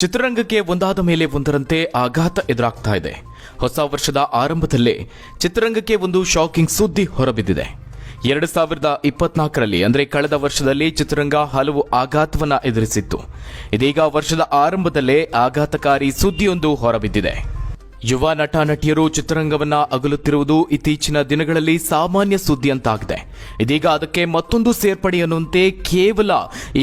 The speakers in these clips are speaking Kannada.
ಚಿತ್ರರಂಗಕ್ಕೆ ಒಂದಾದ ಮೇಲೆ ಒಂದರಂತೆ ಆಘಾತ ಎದುರಾಗ್ತಾ ಇದೆ. ಹೊಸ ವರ್ಷದ ಆರಂಭದಲ್ಲೇ ಚಿತ್ರರಂಗಕ್ಕೆ ಒಂದು ಶಾಕಿಂಗ್ ಸುದ್ದಿ ಹೊರಬಿದ್ದಿದೆ. ಎರಡು ಸಾವಿರದ ಇಪ್ಪತ್ನಾಲ್ಕರಲ್ಲಿ, ಅಂದರೆ ಕಳೆದ ವರ್ಷದಲ್ಲಿ ಚಿತ್ರರಂಗ ಹಲವು ಆಘಾತವನ್ನು ಎದುರಿಸಿತ್ತು. ಇದೀಗ ವರ್ಷದ ಆರಂಭದಲ್ಲೇ ಆಘಾತಕಾರಿ ಸುದ್ದಿಯೊಂದು ಹೊರಬಿದ್ದಿದೆ. ಯುವ ನಟ ನಟಿಯರು ಚಿತ್ರರಂಗವನ್ನ ಅಗಲುತ್ತಿರುವುದು ಇತ್ತೀಚಿನ ದಿನಗಳಲ್ಲಿ ಸಾಮಾನ್ಯ ಸುದ್ದಿ ಅಂತಾಗಿದೆ. ಇದೀಗ ಅದಕ್ಕೆ ಮತ್ತೊಂದು ಸೇರ್ಪಡೆಯನ್ನುವಂತೆ ಕೇವಲ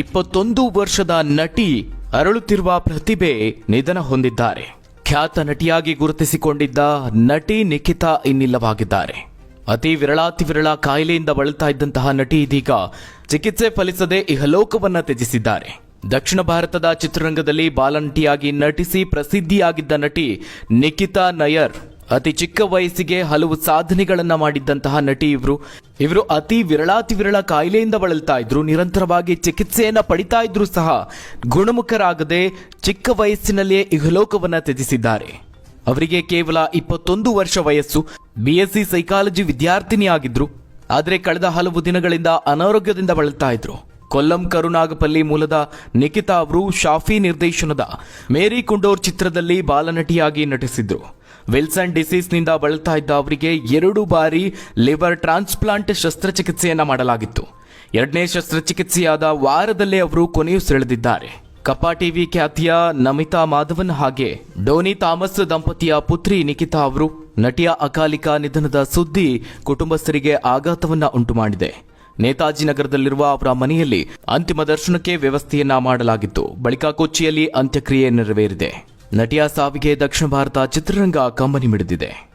ಇಪ್ಪತ್ತೊಂದು ವರ್ಷದ ನಟಿ ಅರಳುತ್ತಿರುವ ಪ್ರತಿಭೆ ನಿಧನ ಹೊಂದಿದ್ದಾರೆ. ಖ್ಯಾತ ನಟಿಯಾಗಿ ಗುರುತಿಸಿಕೊಂಡಿದ್ದ ನಟಿ ನಿಖಿತಾ ಇನ್ನಿಲ್ಲವಾಗಿದ್ದಾರೆ. ಅತಿ ವಿರಳಾತಿ ವಿರಳ ಕಾಯಿಲೆಯಿಂದ ಬಳಲ್ತಾ ಇದ್ದಂತಹ ನಟಿ ಇದೀಗ ಚಿಕಿತ್ಸೆ ಫಲಿಸದೆ ಇಹಲೋಕವನ್ನ ತ್ಯಜಿಸಿದ್ದಾರೆ. ದಕ್ಷಿಣ ಭಾರತದ ಚಿತ್ರರಂಗದಲ್ಲಿ ಬಾಲನಟಿಯಾಗಿ ನಟಿಸಿ ಪ್ರಸಿದ್ಧಿಯಾಗಿದ್ದ ನಟಿ ನಿಖಿತಾ ನಯರ್ ಅತಿ ಚಿಕ್ಕ ವಯಸ್ಸಿಗೆ ಹಲವು ಸಾಧನೆಗಳನ್ನ ಮಾಡಿದ್ದಂತಹ ನಟಿ ಇವರು. ಇವರು ಅತಿ ವಿರಳಾತಿ ವಿರಳ ಕಾಯಿಲೆಯಿಂದ ಬಳಲ್ತಾ ಇದ್ರು, ನಿರಂತರವಾಗಿ ಚಿಕಿತ್ಸೆಯನ್ನ ಪಡಿತಾ ಇದ್ರು ಸಹ ಗುಣಮುಖರಾಗದೆ ಚಿಕ್ಕ ವಯಸ್ಸಿನಲ್ಲಿಯೇ ಇಹಲೋಕವನ್ನ ತ್ಯಜಿಸಿದ್ದಾರೆ. ಅವರಿಗೆ ಕೇವಲ ಇಪ್ಪತ್ತೊಂದು ವರ್ಷ ವಯಸ್ಸು. ಬಿಎಸ್ಸಿ ಸೈಕಾಲಜಿ ವಿದ್ಯಾರ್ಥಿನಿಯಾಗಿದ್ರು. ಆದರೆ ಕಳೆದ ಹಲವು ದಿನಗಳಿಂದ ಅನಾರೋಗ್ಯದಿಂದ ಬಳಲ್ತಾ ಇದ್ರು. ಕೊಲ್ಲಂ ಕರುನಾಗಪಲ್ಲಿ ಮೂಲದ ನಿಖಿತಾ ಅವರು ಶಾಫಿ ನಿರ್ದೇಶನದ ಮೇರಿ ಕುಂಡೋರ್ ಚಿತ್ರದಲ್ಲಿ ಬಾಲನಟಿಯಾಗಿ ನಟಿಸಿದ್ರು. ವಿಲ್ಸನ್ ಡಿಸೀಸ್ನಿಂದ ಬಳಲ್ತಾ ಇದ್ದ ಅವರಿಗೆ ಎರಡು ಬಾರಿ ಲಿವರ್ ಟ್ರಾನ್ಸ್ಪ್ಲಾಂಟ್ ಶಸ್ತ್ರಚಿಕಿತ್ಸೆಯನ್ನು ಮಾಡಲಾಗಿತ್ತು. ಎರಡನೇ ಶಸ್ತ್ರಚಿಕಿತ್ಸೆಯಾದ ವಾರದಲ್ಲೇ ಅವರು ಕೊನೆಯುಸಿರೆಳೆದಿದ್ದಾರೆ ಕಪಾ ಟಿವಿ ಖ್ಯಾತಿಯ ನಮಿತಾ ಮಾಧವನ್ ಹಾಗೆ ಡೋನಿ ಥಾಮಸ್ ದಂಪತಿಯ ಪುತ್ರಿ ನಿಖಿತಾ ಅವರು ನಟಿಯ ಅಕಾಲಿಕ ನಿಧನದ ಸುದ್ದಿ ಕುಟುಂಬಸ್ಥರಿಗೆ ಆಘಾತವನ್ನ ಉಂಟು ಮಾಡಿದೆ ನೇತಾಜಿ ನಗರದಲ್ಲಿರುವ ಅವರ ಮನೆಯಲ್ಲಿ ಅಂತಿಮ ದರ್ಶನಕ್ಕೆ ವ್ಯವಸ್ಥೆಯನ್ನ ಮಾಡಲಾಗಿತ್ತು. ಬಳಿಕ ಕೊಚ್ಚಿಯಲ್ಲಿ ಅಂತ್ಯಕ್ರಿಯೆ ನೆರವೇರಿದೆ. ನಟಿಯ ಸಾವಿಗೆ ದಕ್ಷಿಣ ಭಾರತ ಚಿತ್ರರಂಗ ಕಂಬನಿ ಮಿಡಿದಿದೆ.